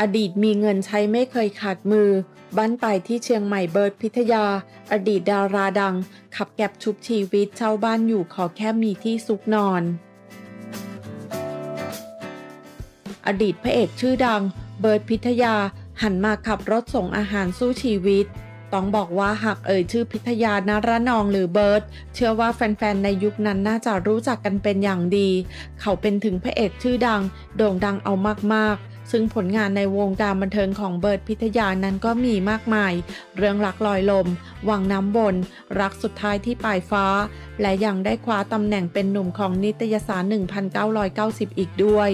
อดีตมีเงินใช้ไม่เคยขาดมือ บ้านไปที่เชียงใหม่เบิร์ดพิทยา อดีตดาราดัง ขับแก็บชุบชีวิตเช่าบ้านอยู่ขอแค่มีที่ซุกนอน อดีตพระเอกชื่อดัง เบิร์ดพิทยาหันมาขับรถส่งอาหารสู้ชีวิต ต้องบอกว่าหากเอ่ยชื่อพิทยานารนองหรือเบิร์ดเชื่อว่าแฟนๆ ในยุคนั้นน่าจะรู้จักกันเป็นอย่างดี เขาเป็นถึงพระเอกชื่อดัง โด่งดังเอามากๆซึ่งผลงานในวงการบันเทิงของเบิร์ดพิทยานั้นก็มีมากมาย เรื่องรักลอยลม วังน้ำบน รักสุดท้ายที่ปลายฟ้า และยังได้คว้าตำแหน่งเป็นหนุ่มของนิตยสาร 1990 อีกด้วย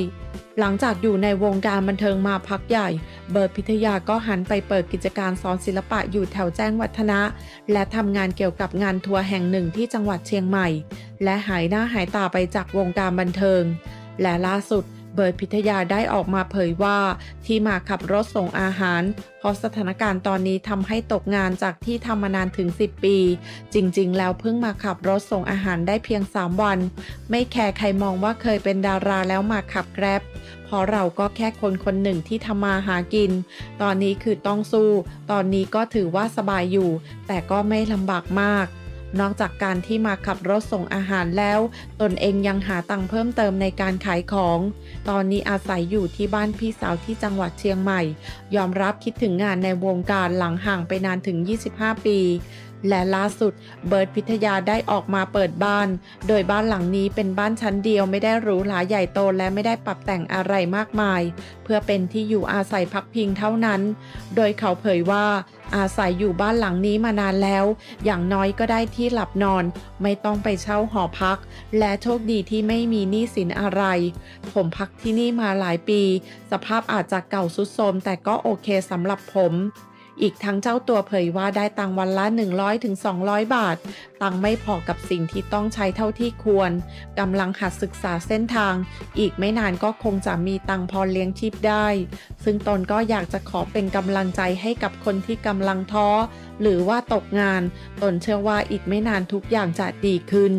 หลังจากอยู่ในวงการบันเทิงมาพักใหญ่ เบิร์ดพิทยาก็หันไปเปิดกิจการสอนศิลปะอยู่แถวแจ้งวัฒนะ และทำงานเกี่ยวกับงานทัวร์แห่งหนึ่งที่จังหวัดเชียงใหม่ และหายหน้าหายตาไปจากวงการบันเทิง และล่าสุดเบิร์ดพิทยาได้ออกมาเผยว่า ที่มาขับรถส่งอาหาร เพราะสถานการณ์ตอนนี้ทำให้ตกงานจากที่ทำมานานถึง 10 ปี จริงๆ แล้วเพิ่งมาขับรถส่งอาหารได้เพียง 3 วัน ไม่แคร์ใครมองว่าเคยเป็นดาราแล้วมาขับแกร็บ เพราะเราก็แค่คนคนหนึ่งที่ทำมาหากิน ตอนนี้คือต้องสู้ ตอนนี้ก็ถือว่าสบายอยู่ แต่ก็ไม่ลำบากมาก นอกจากการที่มาขับรถส่งอาหารแล้ว ตนเองยังหาตังค์เพิ่มเติมในการขายของ ตอนนี้อาศัยอยู่ที่บ้านพี่สาวที่จังหวัดเชียงใหม่ ยอมรับคิดถึงงานในวงการหลังห่างไปนานถึง 25 ปี และล่าสุดเบิร์ดพิทยาได้ออกมาเปิดบ้าน โดยบ้านหลังนี้เป็นบ้านชั้นเดียวไม่ได้หรูหราใหญ่โตและไม่ได้ปรับแต่งอะไรมากมาย เพื่อเป็นที่อยู่อาศัยพักพิงเท่านั้น โดยเขาเผยว่าอาศัยอยู่บ้านหลังนี้มานานแล้ว อย่างน้อยก็ได้ที่หลับนอน ไม่ต้องไปเช่าหอพัก และโชคดีที่ไม่มีหนี้สินอะไร ผมพักที่นี่มาหลายปี สภาพอาจจะเก่าสุดโทรมแต่ก็โอเคสำหรับผม อีกทั้งเจ้าตัวเผยว่าได้ตังค์วันละ 100-200ถึง200บาท ตังค์ไม่พอกับสิ่งที่ต้องใช้เท่าที่ควรกำลังหัดศึกษาเส้นทาง อีกไม่นานก็คงจะมีตังค์พอเลี้ยงชีพได้ ซึ่งตนก็อยากจะขอเป็นกำลังใจให้กับคนที่กำลังท้อ หรือว่าตกงาน ตนเชื่อว่าอีกไม่นานทุกอย่างจะดีขึ้น